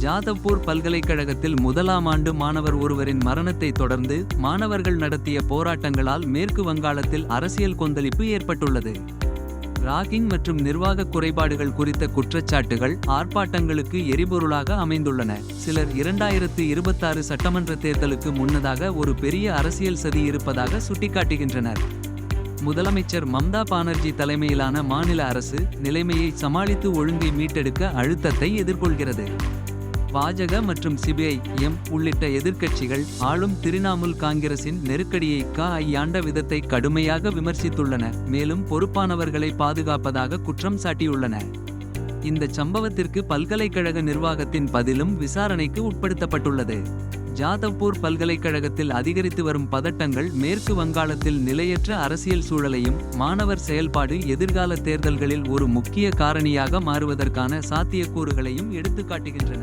ஜாதவ்பூர் பல்கலைக்கழகத்தில் முதலாம் ஆண்டு மாணவர் ஒருவரின் மரணத்தை தொடர்ந்து மாணவர்கள் நடத்திய போராட்டங்களால் மேற்கு வங்காளத்தில் அரசியல் கொந்தளிப்பு ஏற்பட்டுள்ளது. ராகிங் மற்றும் நிர்வாக குறைபாடுகள் குறித்த குற்றச்சாட்டுகள் ஆர்ப்பாட்டங்களுக்கு எரிபொருளாக அமைந்துள்ளன. சிலர் இரண்டாயிரத்து இருபத்தாறு சட்டமன்ற தேர்தலுக்கு முன்னதாக ஒரு பெரிய அரசியல் சதி இருப்பதாக சுட்டிக்காட்டுகின்றனர். முதலமைச்சர் மம்தா பானர்ஜி தலைமையிலான மாநில அரசு நிலைமையை சமாளித்து ஒழுங்கை மீட்டெடுக்க அழுத்தத்தை எதிர்கொள்கிறது. பாஜக மற்றும் சிபிஐ எம் உள்ளிட்ட எதிர்க்கட்சிகள் ஆளும் திரிணாமுல் காங்கிரசின் நெருக்கடியை கையாண்ட விதத்தை கடுமையாக விமர்சித்துள்ளன. மேலும் பொறுப்பானவர்களை பாதுகாப்பதாக குற்றம் சாட்டியுள்ளன. இந்த சம்பவத்திற்கு பல்கலைக்கழக நிர்வாகத்தின் பதிலும் விசாரணைக்கு உட்படுத்தப்பட்டுள்ளது. ஜாதவ்பூர் பல்கலைக்கழகத்தில் அதிகரித்து வரும் பதட்டங்கள் மேற்கு வங்காளத்தில் நிலையற்ற அரசியல் சூழலையும் மாணவர் செயல்பாடு எதிர்கால தேர்தல்களில் ஒரு முக்கிய காரணியாக மாறுவதற்கான சாத்தியக்கூறுகளையும் எடுத்துக்காட்டுகின்றன.